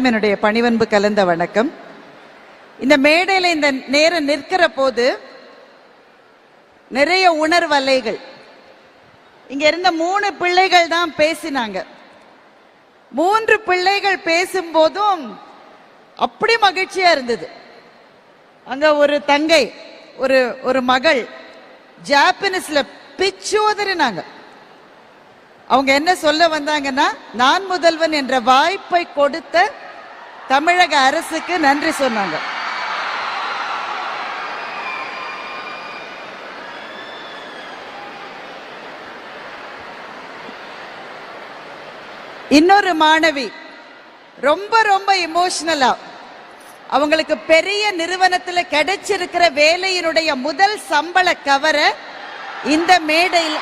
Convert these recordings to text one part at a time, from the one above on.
அனைவருக்கும் என்னுடைய பணிவன்பு கலந்த வணக்கம். இந்த மேடையில இந்த நேரம் நிற்கிற போது நிறைய உணர்வலைகள். இங்க இருந்த மூணு பிள்ளைகள் தான் பேசினாங்க. மூன்று பிள்ளைகள் பேசும்போதும் அப்படி மகிழ்ச்சியா இருந்தது. அங்க ஒரு தங்கை ஒரு ஒரு மகள் ஜாப்பனீஸ்ல பிச்சோதறினாங்க அவங்க என்ன சொல்ல வந்தாங்கன்னா நான் முதல்வன் என்ற வாய்ப்பை கொடுத்த தமிழக அரசுக்கு நன்றி சொன்னாங்க. இன்னொரு மாணவி ரொம்ப ரொம்ப இமோஷனலா அவங்களுக்கு பெரிய நிறுவனத்துல கிடைச்சிருக்கிற வேலையினுடைய முதல் சம்பள கவரை இந்த மேடையில்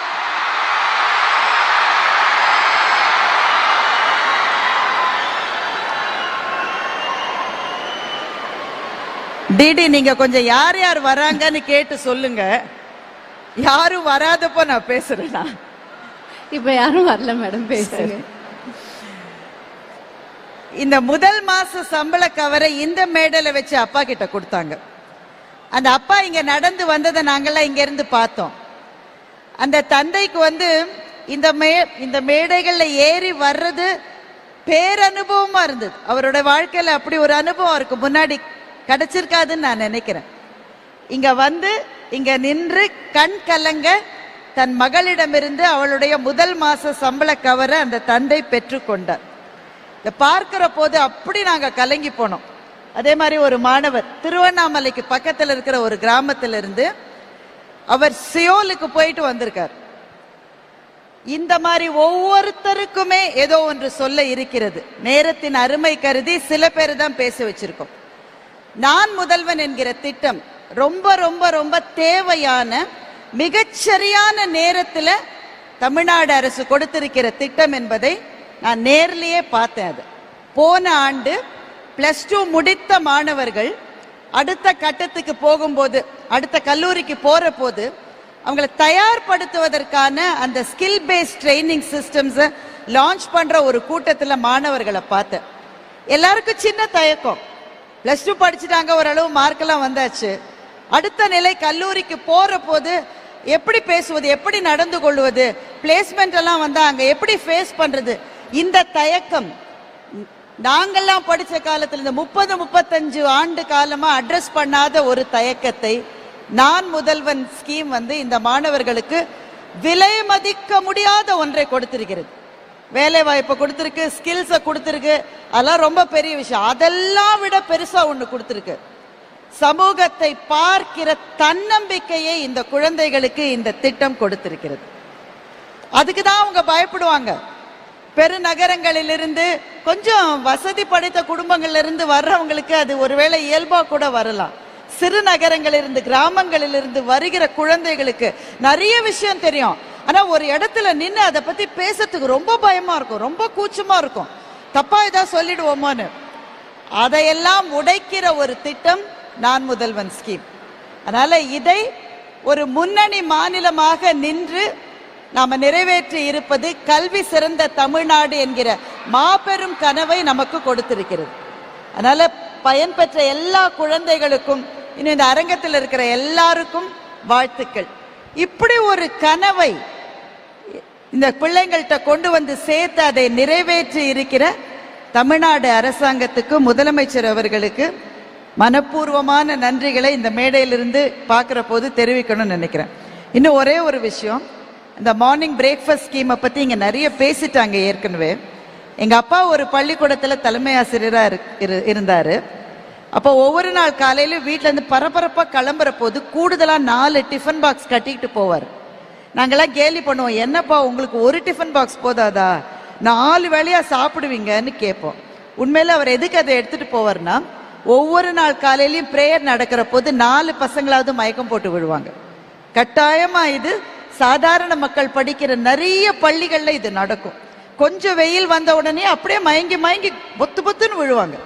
டிடி நீங்க கொஞ்சம் யார் யார் வராங்கன்னு கேட்டு சொல்லுங்க. யாரும் வராதப்போ நான் பேசுறேனா? இப்ப யாரும் வரல மேடம் பேசுங்க. இந்த முதல் மாச சம்பள கவரை இந்த மேடையில வச்சு அப்பா கிட்ட கொடுத்தாங்க. அந்த அப்பா இங்க நடந்து வந்ததை நாங்கெல்லாம் இங்க இருந்து பார்த்தோம். அந்த தந்தைக்கு வந்து இந்த மே இந்த மேடைகள்ல ஏறி வர்றது பேரனுபவமா இருந்தது. அவரோட வாழ்க்கையில அப்படி ஒரு அனுபவம் இருக்கு. முன்னாடி கிடைச்சிருக்காதுன்னு நான் நினைக்கிறேன். இங்க வந்து இங்க நின்று கண் கலங்க தன் மகளிடமிருந்து அவளுடைய முதல் மாச சம்பள கவரை அந்த தந்தை பெற்றுக்கொண்டார் இதை பார்க்கிற போது அப்படி நாங்க கலங்கி போனோம். அதே மாதிரி ஒரு மாணவர் திருவண்ணாமலைக்கு பக்கத்தில் இருக்கிற ஒரு கிராமத்துல இருந்து அவர் சியோலுக்கு போயிட்டு வந்திருக்கார். இந்த மாதிரி ஒவ்வொருத்தருக்குமே ஏதோ ஒன்று சொல்ல இருக்கிறது. நேரத்தின் அருமை கருதி சில பேர் தான் பேச வச்சிருக்கோம். நான் முதல்வன் என்கிற திட்டம் ரொம்ப ரொம்ப ரொம்ப தேவையான மிகச்சரியான நேரத்தில் தமிழ்நாடு அரசு கொடுத்திருக்கிற திட்டம் என்பதை நான் நேர்லேயே பார்த்தேன் அது. போன ஆண்டு பிளஸ் டூ முடித்த மாணவர்கள் அடுத்த கட்டத்துக்கு போகும்போது அடுத்த கல்லூரிக்கு போகிற போது அவங்களை தயார்படுத்துவதற்கான அந்த ஸ்கில் பேஸ்ட் ட்ரைனிங் சிஸ்டம்ஸை லான்ச் பண்ணுற ஒரு கூட்டத்தில் மாணவர்களை பார்த்தேன். எல்லாருக்கும் சின்ன தயக்கம். பிளஸ் டூ படிச்சுட்டாங்க ஓரளவு மார்க்கெல்லாம் வந்தாச்சு. அடுத்த நிலை கல்லூரிக்கு போற போது எப்படி பேசுவது எப்படி நடந்து கொள்வது பிளேஸ்மெண்ட் எல்லாம் வந்தா எப்படி ஃபேஸ் பண்றது இந்த தயக்கம். நாங்கள்லாம் படித்த காலத்தில் இந்த முப்பது முப்பத்தஞ்சு ஆண்டு காலமாக அட்ரஸ் பண்ணாத ஒரு தயக்கத்தை நான் முதல்வன் ஸ்கீம் வந்து இந்த மாணவர்களுக்கு விலை மதிக்க முடியாத ஒன்றை கொடுத்திருக்கிறது. வேலை வாய்ப்பை கொடுத்துருக்கு ஸ்கில்ஸை கொடுத்துருக்கு. அதெல்லாம் ரொம்ப பெரிய விஷயம். அதெல்லாம் விட பெருசா ஒன்று கொடுத்துருக்கு. சமூகத்தை பார்க்கிற தன்னம்பிக்கையை இந்த குழந்தைகளுக்கு இந்த திட்டம் கொடுத்திருக்கிறது. அதுக்கு தான் அவங்க பயப்படுவாங்க. பெருநகரங்களிலிருந்து கொஞ்சம் வசதி படைத்த குடும்பங்கள்ல இருந்து வர்றவங்களுக்கு அது ஒருவேளை இயல்பா கூட வரலாம். சிறு நகரங்களிலிருந்து கிராமங்களிலிருந்து வருகிற குழந்தைகளுக்கு நிறைய விஷயம் தெரியும். ஆனா ஒரு இடத்துல நின்று அதை பத்தி பேசுறதுக்கு ரொம்ப பயமா இருக்கும். ரொம்ப கூச்சமா இருக்கும். தப்பா ஏதாவது சொல்லிடுவோமான்னு. அதையெல்லாம் உடைக்கிற ஒரு திட்டம் நான் முதல்வன் ஸ்கீம் அதனால இதை ஒரு முன்னணி மாநிலமாக நின்று நாம நிறைவேற்றி இருப்பது கல்வி சிறந்த தமிழ்நாடு என்கிற மாபெரும் கனவை நமக்கு கொடுத்திருக்கிறது. அதனால பயன்பெற்ற எல்லா குழந்தைகளுக்கும் இன்னும் இந்த அரங்கத்தில் இருக்கிற எல்லாருக்கும் வாழ்த்துக்கள். இப்படி ஒரு கனவை இந்த பிள்ளைங்கள்ட்ட கொண்டு வந்து சேர்த்து அதை நிறைவேற்றி இருக்கிற தமிழ்நாடு அரசாங்கத்துக்கு முதலமைச்சர் அவர்களுக்கு மனப்பூர்வமான நன்றிகளை இந்த மேடையிலிருந்து பார்க்குற போது தெரிவிக்கணும்னு நினைக்கிறேன். இன்னும் ஒரே ஒரு விஷயம் இந்த மார்னிங் பிரேக்ஃபாஸ்ட் ஸ்கீமை பற்றி இங்கே நிறைய பேசிட்டாங்க ஏற்கனவே. எங்கள் அப்பா ஒரு பள்ளிக்கூடத்தில் தலைமை ஆசிரியராக இருந்தார். அப்போ ஒவ்வொரு நாள் காலையிலும் வீட்டிலேருந்து பரபரப்பாக கிளம்புற போது கூடுதலாக நாலு டிஃபன் பாக்ஸ் கட்டிக்கிட்டு போவார். நாங்கெல்லாம் கேலி பண்ணுவோம். என்னப்பா உங்களுக்கு ஒரு டிஃபன் பாக்ஸ் போதாதா? நாலு வேளையா சாப்பிடுவீங்கன்னு கேட்போம். உண்மையில அவர் எதுக்கு அதை எடுத்துட்டு போவார்னா ஒவ்வொரு நாள் காலையிலையும் பிரேயர் நடக்கிற போது நாலு பசங்களாவது மயக்கம் போட்டு விழுவாங்க. கட்டாயமா இது சாதாரண மக்கள் படிக்கிற நிறைய பள்ளிகள்ல இது நடக்கும். கொஞ்சம் வெயில் வந்த உடனே அப்படியே மயங்கி மயங்கி பொத்து பொத்துன்னு விழுவாங்க.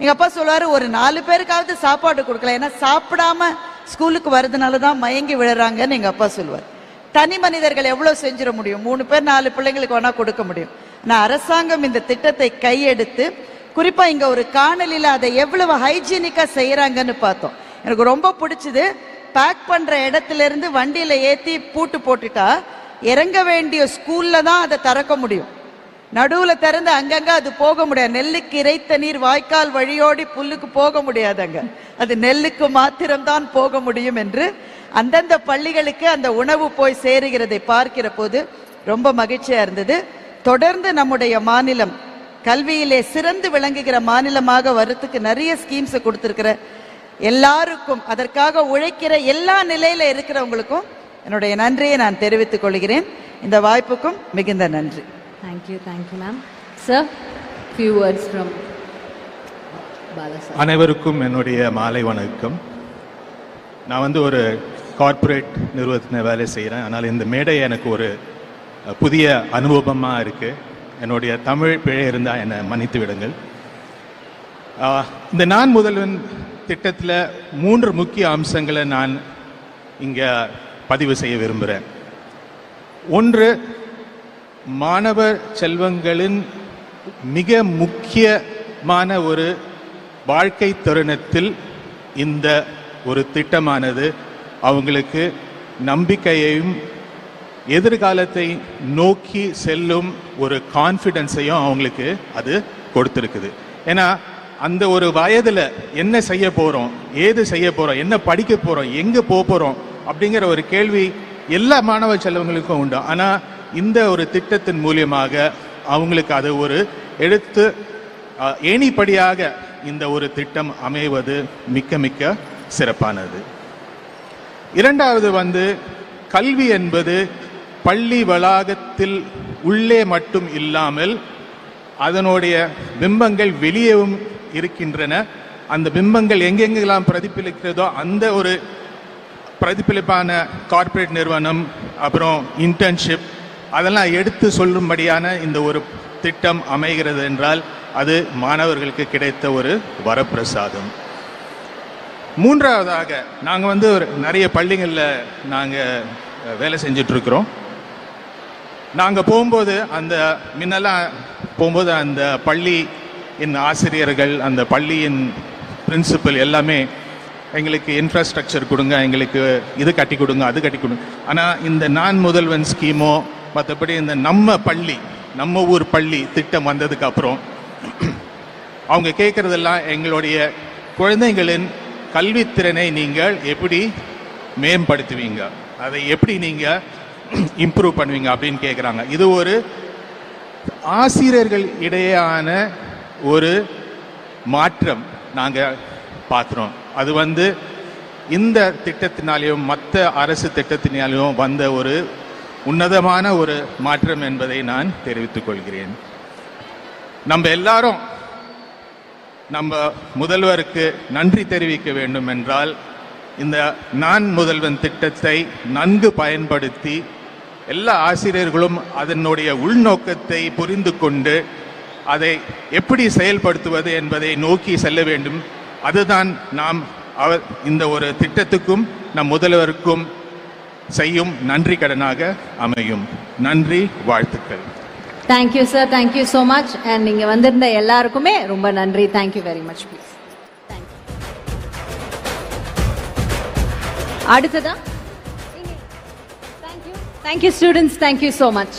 எங்க அப்பா சொல்லுவாரு ஒரு நாலு பேருக்காவது சாப்பாடு கொடுக்கல ஏன்னா சாப்பிடாம ஸ்கூலுக்கு வர்றதுனால தான் மயங்கி விழுறாங்கன்னு எங்க அப்பா சொல்லுவார். தனி மனிதர்கள் எவ்வளவு செஞ்சிட முடியும்? மூணு பேர் நாலு பிள்ளைங்களுக்கு வேணா கொடுக்க முடியும். நான் அரசாங்கம் இந்த திட்டத்தை கையெடுத்து குறிப்பா இங்க ஒரு காணொலியில அதை எவ்வளவு ஹைஜீனிக்கா செய்யறாங்கன்னு பார்த்தோம். எனக்கு ரொம்ப பிடிச்சது பேக் பண்ற இடத்துல இருந்து வண்டியில ஏத்தி பூட்டு போட்டுட்டா இறங்க வேண்டிய ஸ்கூல்ல தான் அதை திறக்க முடியும். நடுவுல திறந்து அங்கங்க அது போக முடியாது. நெல்லுக்கு இறைத்த நீர் வாய்க்கால் வழியோடி புல்லுக்கு போக முடியாது அங்க அது நெல்லுக்கு மாத்திரம்தான் போக முடியும் என்று அந்தந்த பள்ளிகளுக்கு அந்த உணவு போய் சேருகிறதை பார்க்கிற போது ரொம்ப மகிழ்ச்சியா இருந்தது. தொடர்ந்து நம்முடைய மாநிலம் கல்வியிலே சிறந்து விளங்குகிற மாநிலமாக வர்றதுக்கு நிறைய ஸ்கீம்ஸ் கொடுத்திருக்கிற எல்லாருக்கும் அதற்காக உழைக்கிற எல்லா நிலையில இருக்கிறவங்களுக்கும் என்னுடைய நன்றியை நான் தெரிவித்துக் கொள்கிறேன். இந்த வாய்ப்புக்கும் மிகுந்த நன்றி. Thank you thank you ma'am sir few words from அனைவருக்கும் என்னுடைய மாலை வணக்கம். நான் வந்து ஒரு கார்ப்பரேட் நிறுவனத்தில் வேலை செய்கிறேன் ஆனால் இந்த மேடை எனக்கு ஒரு புதிய அனுபவமாக இருக்குது என்னுடைய தமிழ் பிழை இருந்தால் என்னை மன்னித்து விடுங்கள். இந்த நான் முதல்வன் திட்டத்தில் மூன்று முக்கிய அம்சங்களை நான் இங்கே பதிவு செய்ய விரும்புகிறேன் ஒன்று மாணவ செல்வங்களின் மிக முக்கியமான ஒரு வாழ்க்கை தருணத்தில் இந்த ஒரு திட்டமானது அவங்களுக்கு நம்பிக்கையையும் எதிர்காலத்தை நோக்கி செல்லும் ஒரு கான்ஃபிடென்ஸையும் அவங்களுக்கு அது கொடுத்துருக்குது. ஏன்னா அந்த ஒரு வயதில் என்ன செய்ய போகிறோம் ஏது செய்ய போகிறோம் என்ன படிக்க போகிறோம் எங்கே போக போகிறோம் அப்படிங்கிற ஒரு கேள்வி எல்லா மாணவ செல்வங்களுக்கும் உண்டு. ஆனால் இந்த ஒரு திட்டத்தின் மூலியமாக அவங்களுக்கு அது ஒரு எடுத்து ஏணிப்படியாக இந்த ஒரு திட்டம் அமைவது மிக்க மிக்க சிறப்பானது. இரண்டாவது வந்து கல்வி என்பது பள்ளி வளாகத்தில் உள்ளே மட்டும் இல்லாமல் அதனுடைய பிம்பங்கள் வெளியேவும் இருக்கின்றன. அந்த பிம்பங்கள் எங்கெங்கெல்லாம் பிரதிபலிக்கிறதோ அந்த ஒரு பிரதிபலிப்பான கார்ப்பரேட் நிறுவனம் அப்புறம் இன்டர்ன்ஷிப் அதெல்லாம் எடுத்து சொல்லும்படியான இந்த ஒரு திட்டம் அமைகிறது என்றால் அது மாணவர்களுக்கு கிடைத்த ஒரு வரப்பிரசாதம். மூன்றாவதாக நாங்கள் வந்து ஒரு நிறைய பள்ளிகளில் நாங்கள் வேலை செஞ்சிட்ருக்குறோம். நாங்கள் போகும்போது அந்த முன்னெல்லாம் போகும்போது அந்த பள்ளியின் ஆசிரியர்கள் அந்த பள்ளியின் பிரின்சிபல் எல்லாமே எங்களுக்கு இன்ஃப்ராஸ்ட்ரக்சர் கொடுங்க எங்களுக்கு இது கட்டி கொடுங்க அது கட்டி கொடுங்க. ஆனால் இந்த நான் முதல்வன் ஸ்கீமோ மற்றபடி இந்த நம்ம பள்ளி நம்ம ஊர் பள்ளி திட்டம் வந்ததுக்கு அப்புறம் அவங்க கேட்குறதெல்லாம் எங்களுடைய குழந்தைகளின் கல்வித்திறனை நீங்கள் எப்படி மேம்படுத்துவீங்க? அதை எப்படி நீங்கள் இம்ப்ரூவ் பண்ணுவீங்க அப்படின்னு கேட்குறாங்க இது ஒரு ஆசிரியர்கள் இடையேயான ஒரு மாற்றம் நாங்கள் பார்க்குறோம் அது வந்து இந்த திட்டத்தினாலேயும் மற்ற அரசு திட்டத்தினாலேயும் வந்த ஒரு உன்னதமான ஒரு மாற்றம் என்பதை நான் தெரிவித்துக் கொள்கிறேன். நம்ம எல்லாரும் நம்ம முதல்வருக்கு நன்றி தெரிவிக்க வேண்டும் என்றால் இந்த நான் முதல்வன் திட்டத்தை நன்கு பயன்படுத்தி எல்லா ஆசிரியர்களும் அதனுடைய உள்நோக்கத்தை புரிந்து கொண்டு அதை எப்படி செயல்படுத்துவது என்பதை நோக்கி செல்ல வேண்டும். அதுதான் நாம் அவர் இந்த ஒரு திட்டத்துக்கும் நம் முதல்வருக்கும் செய்யும் நன்றி கடனாக அமையும். நன்றி வாழ்த்துக்கள். Thank you sir thank you so much and நீங்கள் வந்திருந்த எல்லாருக்குமே ரொம்ப நன்றி. Thank you very much please அடுத்ததா? Thank you thank you students thank you so much